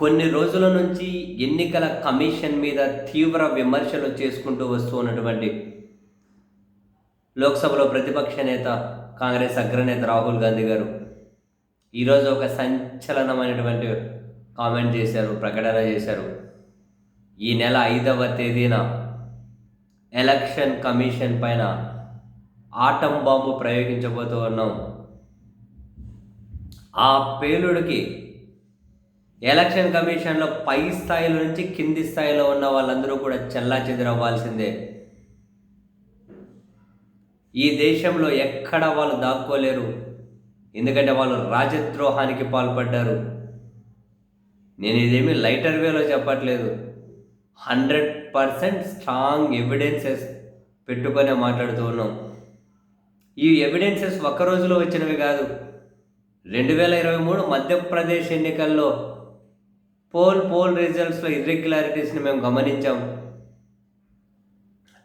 కొన్ని రోజుల నుంచి ఎన్నికల కమిషన్ మీద తీవ్ర విమర్శలు చేసుకుంటూ వస్తూ ఉన్నటువంటి లోక్సభలో ప్రతిపక్ష నేత కాంగ్రెస్ అగ్రనేత రాహుల్ గాంధీ గారు ఈరోజు ఒక సంచలనమైనటువంటి కామెంట్ చేశారు ప్రకటన చేశారు. ఈ నెల ఐదవ తేదీన ఎలక్షన్ కమిషన్ పైన ఆటం బాంబు ప్రయోగించబోతూ ఉన్నాం. ఆ పేలుడికి ఎలక్షన్ కమిషన్లో పై స్థాయిలో నుంచి కింది స్థాయిలో ఉన్న వాళ్ళందరూ కూడా చెల్లా చెదిరవ్వాల్సిందే. ఈ దేశంలో ఎక్కడ వాళ్ళు దాక్కోలేరు. ఎందుకంటే వాళ్ళు రాజద్రోహానికి పాల్పడ్డారు. నేను ఇదేమీ లైటర్ వేలో చెప్పట్లేదు. హండ్రెడ్ పర్సెంట్ స్ట్రాంగ్ ఎవిడెన్సెస్ పెట్టుకొనే మాట్లాడుతూ ఉన్నాం. ఈ ఎవిడెన్సెస్ ఒక్క రోజులో వచ్చినవి కాదు. రెండు వేల ఇరవై మూడు మధ్యప్రదేశ్ ఎన్నికల్లో పోల్ పోల్ రిజల్ట్స్లో ఇర్రెగ్యులారిటీస్ని మేము గమనించాం.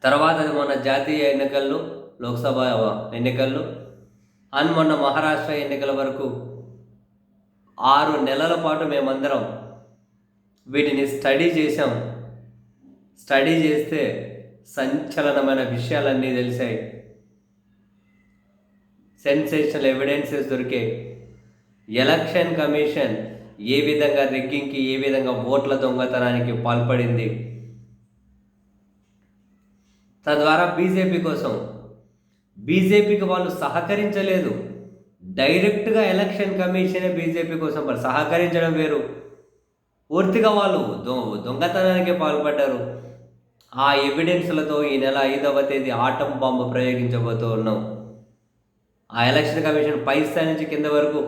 తర్వాత మొన్న జాతీయ ఎన్నికల్లో లోక్సభ ఎన్నికల్లో అండ్ మొన్న మహారాష్ట్ర ఎన్నికల వరకు ఆరు నెలల పాటు మేమందరం వీటిని స్టడీ చేశాం. స్టడీ చేస్తే సంచలనమైన విషయాలన్నీ తెలిసాయి. సెన్సేషనల్ ఎవిడెన్సెస్ దొరికే ఎలక్షన్ కమిషన్ ఏ విధంగా రిగ్గింగ్కి ఏ విధంగా ఓట్ల దొంగతనానికి పాల్పడింది? తద్వారా బీజేపీ కోసం బీజేపీకి వాళ్ళు సహకరించలేదు. డైరెక్ట్గా ఎలక్షన్ కమిషనే బీజేపీ కోసం వాళ్ళు సహకరించడం వేరు. పూర్తిగా వాళ్ళు దొ దొంగతనానికి పాల్పడ్డారు. ఆ ఎవిడెన్స్లతో ఈ నెల ఐదవ తేదీ ఆటం బాంబు ప్రయోగించబోతూ ఉన్నాం ఆ ఎలక్షన్ కమిషన్ పై స్థాయి నుంచి కింద వరకు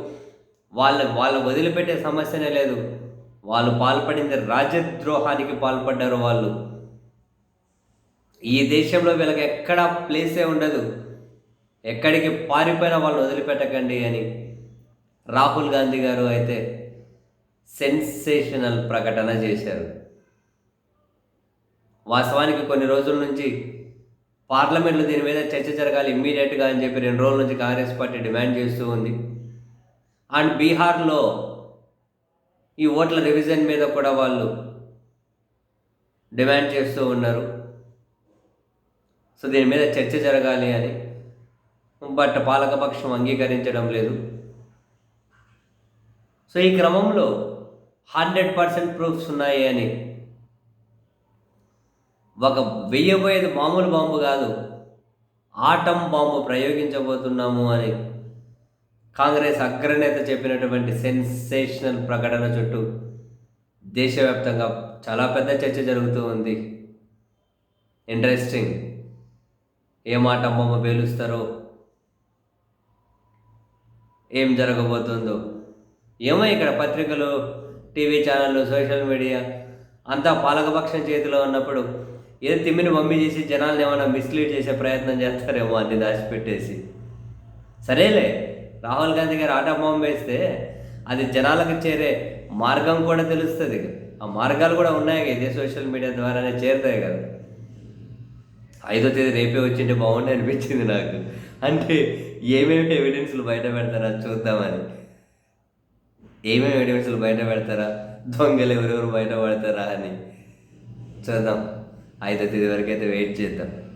వాళ్ళ వాళ్ళు వదిలిపెట్టే సమస్యనే లేదు. వాళ్ళు పాల్పడింది రాజద్రోహానికి పాల్పడ్డారు వాళ్ళు. ఈ దేశంలో వీళ్ళకి ఎక్కడ ప్లేసే ఉండదు. ఎక్కడికి పారిపోయినా వాళ్ళు వదిలిపెట్టకండి అని రాహుల్ గాంధీ గారు అయితే సెన్సేషనల్ ప్రకటన చేశారు. వాస్తవానికి కొన్ని రోజుల నుంచి పార్లమెంట్లో దీని మీద చర్చ జరగాలి ఇమ్మీడియట్గా అని చెప్పి రెండు రోజుల నుంచి కాంగ్రెస్ పార్టీ డిమాండ్ చేస్తూ ఉంది. అండ్ బీహార్లో ఈ ఓట్ల రివిజన్ మీద కూడా వాళ్ళు డిమాండ్ చేస్తూ ఉన్నారు. సో దీని మీద చర్చ జరగాలి అని. బట్ పాలకపక్షం అంగీకరించడం లేదు. సో ఈ క్రమంలో హండ్రెడ్ పర్సెంట్ ప్రూఫ్స్ ఉన్నాయి అని. ఒక వెయ్యబోయేది మామూలు బాంబు కాదు. ఆటం బాంబు ప్రయోగించబోతున్నాము అని. కాంగ్రెస్ అగ్రనేత చెప్పినటువంటి సెన్సేషనల్ ప్రకటన చుట్టూ దేశవ్యాప్తంగా చాలా పెద్ద చర్చ జరుగుతూ ఉంది. ఇంట్రెస్టింగ్ ఏ మాట అమ్మమ్మ పేలుస్తారో ఏం జరగబోతుందో. ఏమో ఇక్కడ పత్రికలు టీవీ ఛానళ్ళు సోషల్ మీడియా అంతా పాలకపక్షం చేతిలో ఉన్నప్పుడు ఏదో తిమ్మిని మమ్మీ చేసి జనాలను ఏమైనా మిస్లీడ్ చేసే ప్రయత్నం చేస్తారేమో అన్ని దాచిపెట్టేసి. సరేలే. రాహుల్ గాంధీ గారు ఆటా బాంబు వేస్తే అది జనాలకు చేరే మార్గం కూడా తెలుస్తుంది. ఆ మార్గాలు కూడా ఉన్నాయి ఇదే సోషల్ మీడియా ద్వారానే చేరుతాయి కదా. ఐదో తేదీ రేపే వచ్చింటే బాగుండే అనిపించింది నాకు. అంటే ఏమేమి ఎవిడెన్స్లు బయట పెడతారా చూద్దామని. ఏమేమి ఎవిడెన్స్లు బయట పెడతారా? దొంగలు ఎవరెవరు బయట పడతారా అని. చూద్దాం. ఐదో తేదీ వరకు అయితే వెయిట్ చేద్దాం.